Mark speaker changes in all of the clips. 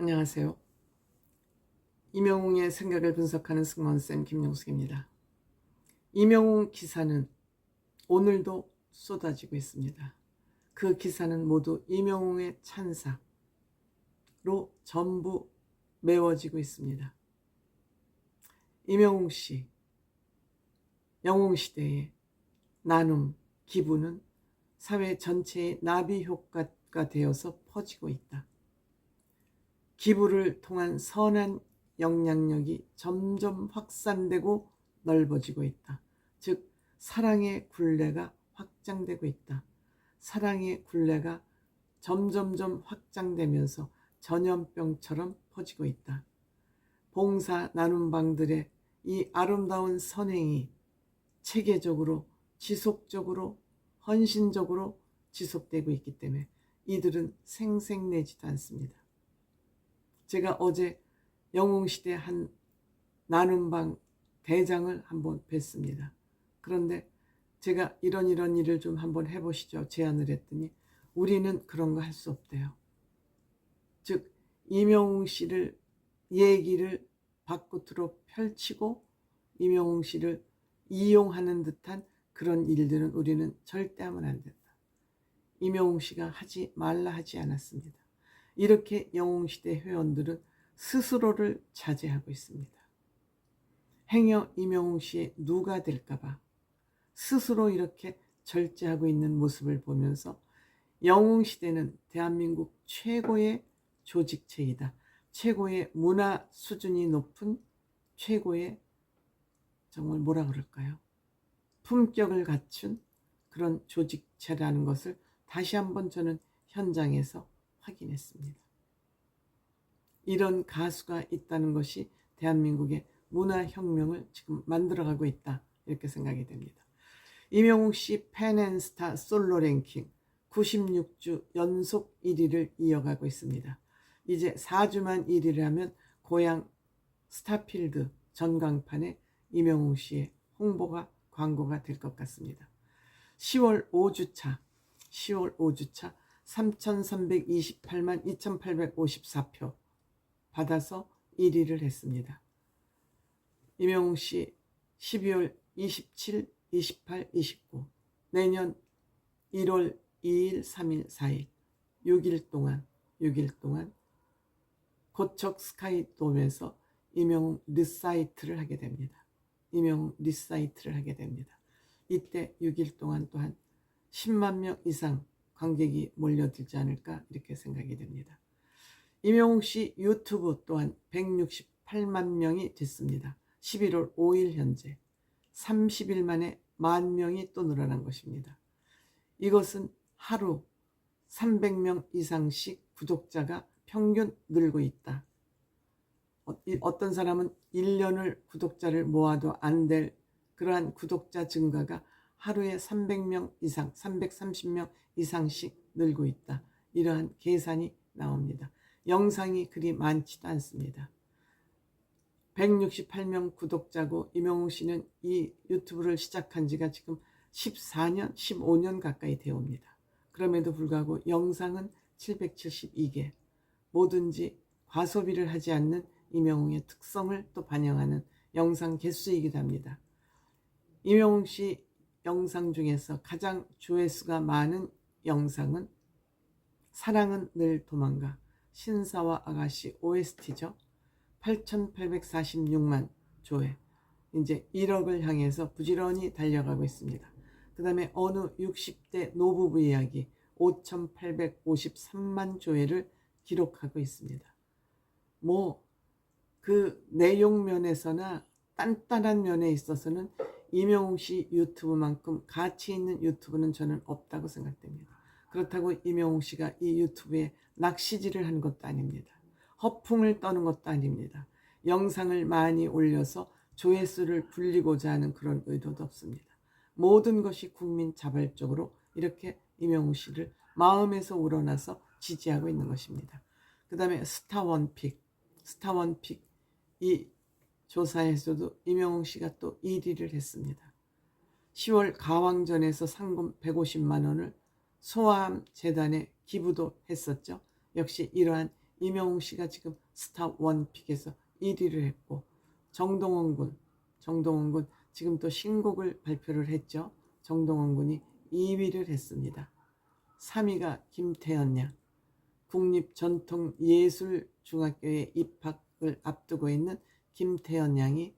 Speaker 1: 안녕하세요. 이명웅의 생각을 분석하는 승무원쌤 김용숙입니다. 이명웅 기사는 오늘도 쏟아지고 있습니다. 그 기사는 모두 이명웅의 찬사로 전부 메워지고 있습니다. 이명웅 씨, 영웅 시대의 나눔, 기부는 사회 전체의 나비 효과가 되어서 퍼지고 있다. 기부를 통한 선한 영향력이 점점 확산되고 넓어지고 있다. 즉, 사랑의 굴레가 확장되고 있다. 사랑의 굴레가 점점점 확장되면서 전염병처럼 퍼지고 있다. 봉사 나눔방들의 이 아름다운 선행이 체계적으로, 지속적으로, 헌신적으로 지속되고 있기 때문에 이들은 생색내지도 않습니다. 제가 어제 영웅시대 한 나눔방 대장을 한번 뵀습니다. 그런데 제가 이런 이런 일을 좀 한번 해보시죠. 제안을 했더니 우리는 그런 거 할 수 없대요. 즉 이명웅 씨를 얘기를 밖으로 펼치고 이명웅 씨를 이용하는 듯한 그런 일들은 우리는 절대 하면 안 된다. 이명웅 씨가 하지 말라 하지 않았습니다. 이렇게 영웅시대 회원들은 스스로를 자제하고 있습니다. 행여 이명웅 씨의 누가 될까봐 스스로 이렇게 절제하고 있는 모습을 보면서 영웅 시대는 대한민국 최고의 조직체이다. 최고의 문화 수준이 높은 최고의 정말 뭐라 그럴까요? 품격을 갖춘 그런 조직체라는 것을 다시 한번 저는 현장에서 확인했습니다. 이런 가수가 있다는 것이 대한민국의 문화혁명을 지금 만들어가고 있다. 이렇게 생각이 됩니다. 이명웅 씨 팬앤스타 솔로 랭킹 96주 연속 1위를 이어가고 있습니다. 이제 4주만 1위를 하면 고향 스타필드 전광판에 이명웅 씨의 홍보가 광고가 될 것 같습니다. 10월 5주차 10월 5주차 3,328만 2,854표 받아서 1위를 했습니다. 이명웅 씨 12월 27, 28, 29 내년 1월 2일, 3일, 4일 6일 동안 6일 동안 고척 스카이돔에서 이명웅 리사이트를 하게 됩니다. 이명웅 리사이트를 하게 됩니다. 이때 6일 동안 또한 10만 명 이상 관객이 몰려들지 않을까 이렇게 생각이 됩니다. 이명웅 씨 유튜브 또한 168만 명이 됐습니다. 11월 5일 현재 30일 만에 만 명이 또 늘어난 것입니다. 이것은 하루 300명 이상씩 구독자가 평균 늘고 있다. 어, 어떤 사람은 1년을 구독자를 모아도 안 될 그러한 구독자 증가가 하루에 300명 이상, 330명 이상씩 늘고 있다. 이러한 계산이 나옵니다. 영상이 그리 많지도 않습니다. 168명 구독자고 이명웅 씨는 이 유튜브를 시작한 지가 지금 14년, 15년 가까이 되옵니다. 그럼에도 불구하고 영상은 772개. 뭐든지 과소비를 하지 않는 이명웅의 특성을 또 반영하는 영상 개수이기도 합니다. 이명웅 씨 영상 중에서 가장 조회수가 많은 영상은 사랑은 늘 도망가 신사와 아가씨 OST죠. 8,846만 조회. 이제 1억을 향해서 부지런히 달려가고 있습니다. 그 다음에 어느 60대 노부부 이야기 5,853만 조회를 기록하고 있습니다. 뭐, 그 내용 면에서나 단단한 면에 있어서는 이명웅 씨 유튜브만큼 가치 있는 유튜브는 저는 없다고 생각됩니다. 그렇다고 이명웅 씨가 이 유튜브에 낚시질을 하는 것도 아닙니다. 허풍을 떠는 것도 아닙니다. 영상을 많이 올려서 조회수를 불리고자 하는 그런 의도도 없습니다. 모든 것이 국민 자발적으로 이렇게 이명웅 씨를 마음에서 우러나서 지지하고 있는 것입니다. 그 다음에 스타원픽, 스타원픽 이 조사에서도 이명웅 씨가 또 1위를 했습니다. 10월 가왕전에서 상금 150만 원을 소아암 재단에 기부도 했었죠. 역시 이러한 이명웅 씨가 지금 스타 원픽에서 1위를 했고 정동원 군, 정동원 군 지금 또 신곡을 발표를 했죠. 정동원 군이 2위를 했습니다. 3위가 김태현 양. 국립전통예술중학교에 입학을 앞두고 있는 김태현 양이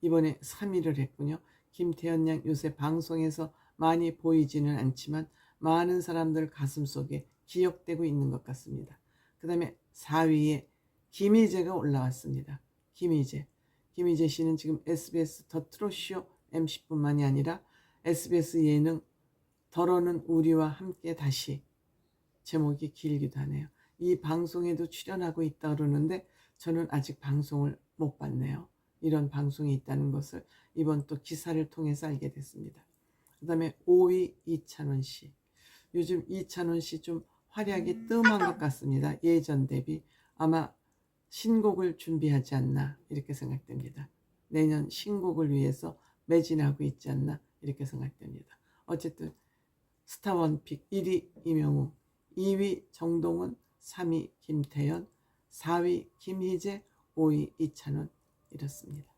Speaker 1: 이번에 3위를 했군요. 김태현 양 요새 방송에서 많이 보이지는 않지만 많은 사람들 가슴 속에 기억되고 있는 것 같습니다. 그 다음에 4위에 김희재가 올라왔습니다. 김희재. 김희재 씨는 지금 SBS 더 트롯쇼 MC뿐만이 아니라 SBS 예능 덜어는 우리와 함께 다시 제목이 길기도 하네요. 이 방송에도 출연하고 있다 그러는데 저는 아직 방송을 못 봤네요. 이런 방송이 있다는 것을 이번 또 기사를 통해서 알게 됐습니다. 그 다음에 5위 이찬원 씨. 요즘 이찬원 씨 좀 활약이 뜸한 것 같습니다. 예전 대비 아마 신곡을 준비하지 않나 이렇게 생각됩니다. 내년 신곡을 위해서 매진하고 있지 않나 이렇게 생각됩니다. 어쨌든 스타원픽 1위 이명웅, 2위 정동원, 3위 김태현, 4위 김희재, 5위 이찬원 이렇습니다.